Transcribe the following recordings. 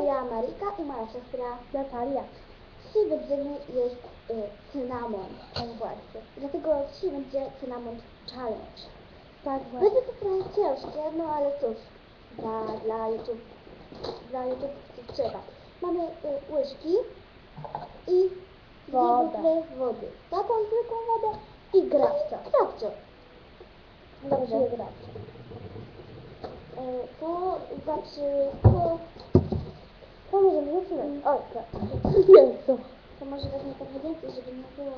moja Marika i moja siostra Natalia. Dzisiaj będziemy jeść y, cynamon. Tak właśnie. Dlatego dzisiaj będzie cynamon challenge. Tak właśnie. Będzie to trochę ciężkie, no ale cóż, dla, dla YouTube, dla YouTube trzeba. Mamy y, łyżki i butle wody. Taką zwykłą wodę i grabcia. Grabcio. Dobrze. Grać. Y, to znaczy, to, To możemy zaczynać. o, Jezu. to może wezmę trochę więcej, żeby nie było.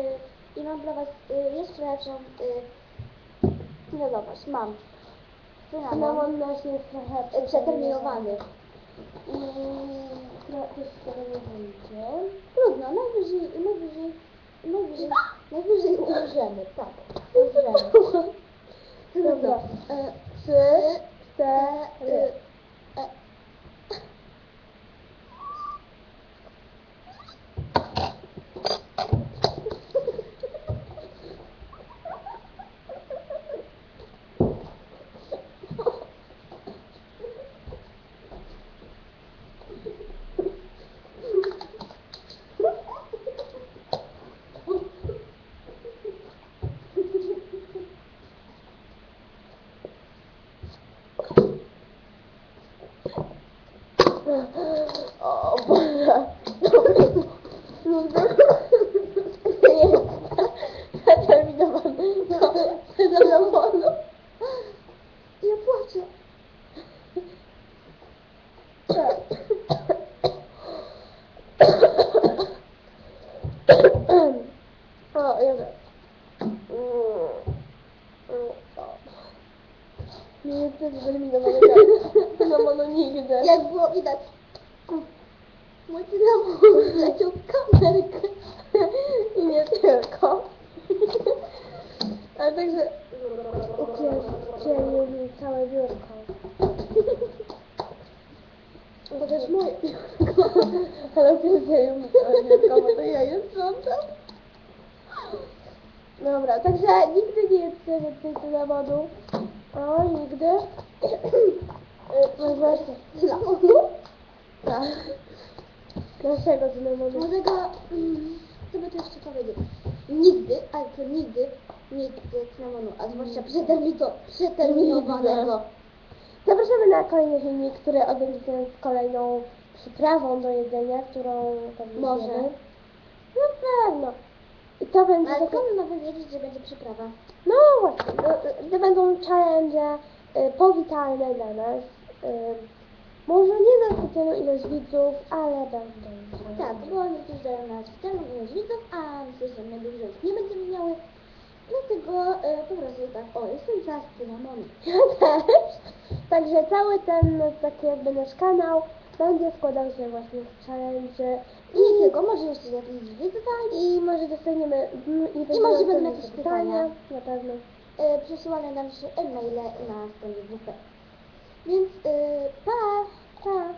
Y, I mam dla Was y, jeszcze lepszą, y, no zobacz, mam cynamon. Cynamon nasz jest trochę Y, przeterminowany. I Trochę z tego nie wyjdzie. trudno, najwyżej, najwyżej, najwyżej, najwyżej umrzemy, tak. Umrzemy. Dobra. E, Trzy, cztery. O, jeden. Nie jestem zdeterminowany. Cynamonu nigdy. Jak było widać, mój cynamon leciał w kamerkę. I nie tylko. Ale także ucięli mi całe biurko. Chociaż moje biurko. Ale ucięli mi całe biurko, bo to ja je sprzątam. Dobra, także nigdy nie jedzcie więcej cynamonu. O, nigdy. No właśnie. Cynamonu? Tak. Naszego cynamonu. Może go, mm, co by tu jeszcze powiedzieć? Nigdy, ale to nigdy nie jedzcie cynamonu, a zwłaszcza przetermino, przeterminowanego. Zapraszamy na kolejny filmik, który odbędzie się z kolejną przyprawą do jedzenia, którą pewnie Może. zjemy. No pewno. To będzie Ale skąd mamy wiedzieć, że będzie przyprawa? No właśnie, to, to będą challenge y, powitalne dla nas. Y, może nie na specjalną ilość widzów, ale będą. Tak, bo niektórzy dają nas specjalną ilość widzów, a myślę, że my dużo ich nie będziemy miały. Dlatego e, po prostu tak, o, jestem za cynamonu. Ja też. Także cały ten taki jakby nasz kanał będzie składał się właśnie z challenge I nie tylko, może jeszcze jakieś wyzwania, I może dostaniemy mm, i, I może będą jakieś pytania. Na pewno. e, przesyłane nam się e-maile na stronie WP. Więc e, pa! Pa!